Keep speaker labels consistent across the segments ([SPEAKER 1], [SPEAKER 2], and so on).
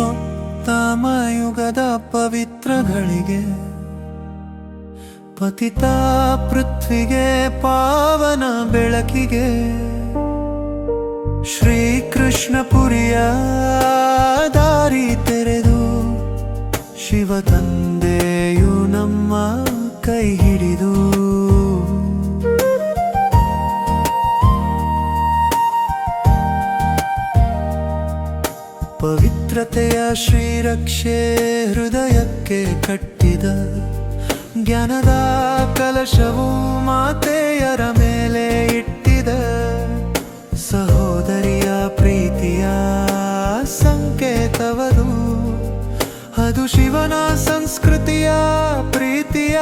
[SPEAKER 1] ಪುರುಷೋತ್ತಮಯುಗದ ಪವಿತ್ರಗಳಿಗೆ ಪತಿತ ಪೃಥ್ವಿಗೆ ಪಾವನ ಬೆಳಕಿಗೆ ಶ್ರೀಕೃಷ್ಣಪುರಿಯ ದಾರಿ ತೆರೆದು ಶಿವ ತಂದೆಯು ನಮ್ಮ ಕೈ ಹಿಡಿದು. ಪವಿತ್ರ ಪವಿತ್ರತೆಯ ಶ್ರೀರಕ್ಷೆ ಹೃದಯಕ್ಕೆ ಕಟ್ಟಿದ ಜ್ಞಾನದ ಕಲಶವು ಮಾತೆಯರ ಮೇಲೆ ಇಟ್ಟಿದ ಸಹೋದರಿಯ ಪ್ರೀತಿಯ ಸಂಕೇತವದು ಅದು ಶಿವನ ಸಂಸ್ಕೃತಿಯ ಪ್ರೀತಿಯ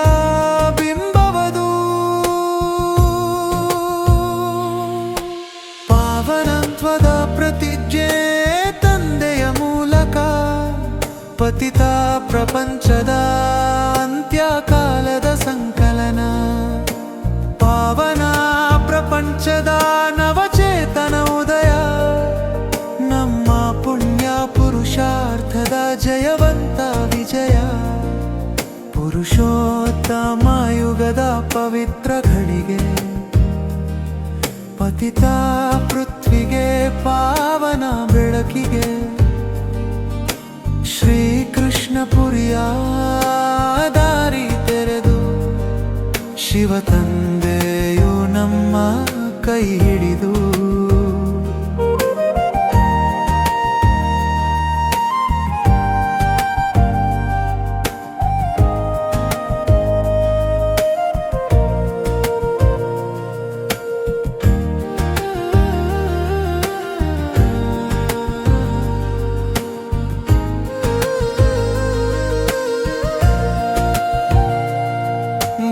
[SPEAKER 1] ಪತಿತ ಪ್ರಪಂಚದ ಅಂತ್ಯಕಾಲದ ಸಂಕಲನ. ಪಾವನ ಪ್ರಪಂಚದ ನವಚೇತನ ಉದಯ. ನಮ್ಮ ಪುಣ್ಯ ಪುರುಷಾರ್ಥದ ಜಯವಂತ ವಿಜಯ. ಪುರುಷೋತ್ತಮ ಯುಗದ ಪವಿತ್ರ ಘಳಿಗೆ. ಪತಿತ ಪೃಥ್ವಿಗೆ ಪಾವನ ಬೆಳಕಿಗೆ. ಶಿವ ತಂದೆಯು ನಮ್ಮ ಕೈ ಹಿಡಿದು.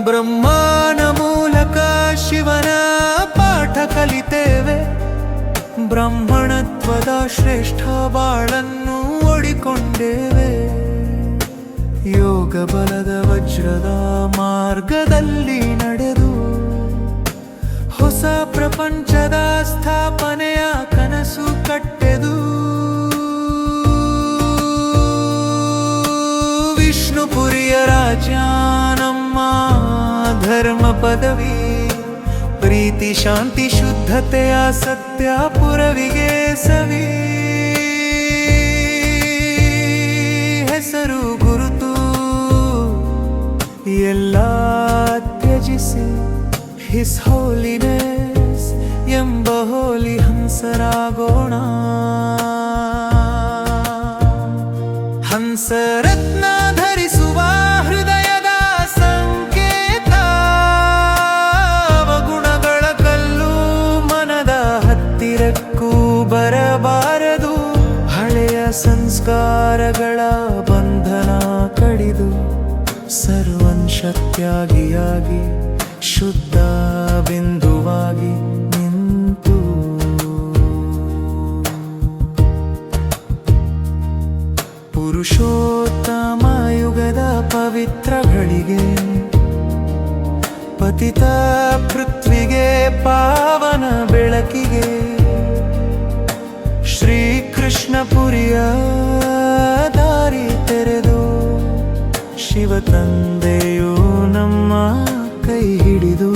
[SPEAKER 1] ಬ್ರಹ್ಮನ ಬ್ರಾಹ್ಮಣತ್ವದ ಶ್ರೇಷ್ಠ ಬಾಳನ್ನು ಓಡಿಕೊಂಡೇವೆ ಯೋಗ ಬಲದ ವಜ್ರದ ಮಾರ್ಗದಲ್ಲಿ ನಡೆದು, ಹೊಸ ಪ್ರಪಂಚದ ಸ್ಥಾಪನೆಯ ಕನಸು ಕಟ್ಟೆದು. ವಿಷ್ಣುಪುರಿಯ ರಾಜ್ಯ ನಮ್ಮ ಧರ್ಮ ಪದವಿ. ಪ್ರೀತಿ, ಶಾಂತಿ ಶುದ್ಧತೆಯ ಸತ್ಯ ಪುರವಿಗೆ ಸವಿ. ಹೆಸರು, ಗುರುತು, ಎಲ್ಲ ತ್ಯಜಿಸಿ. ಹಿಸ್ ಹೋಲಿನೆಸ್ ಎಂಬ ಹೋಲಿ ಹಂಸರಾಗೋಣ. ಹಂಸರತ್ನ ಸಂಸ್ಕಾರಗಳ ಬಂಧನ ಕಡಿದು ಸರ್ವಂಶತ್ಯಾಗಿಯಾಗಿ ಶುದ್ಧ ಬಿಂದುವಾಗಿ ನಿಂತು. ಪುರುಷೋತ್ತಮ ಯುಗದ ಪವಿತ್ರ ಘಳಿಗೆ ಪತಿತ ಪೃಥ್ವಿಗೆ ಪಾವನ ಬೆಳಕಿಗೆ ಶ್ರೀಕೃಷ್ಣ ಪುರಿಯ ದಾರಿ ತೆರೆದು ಶಿವ ತಂದೆಯು ನಮ್ಮ ಕೈ ಹಿಡಿದು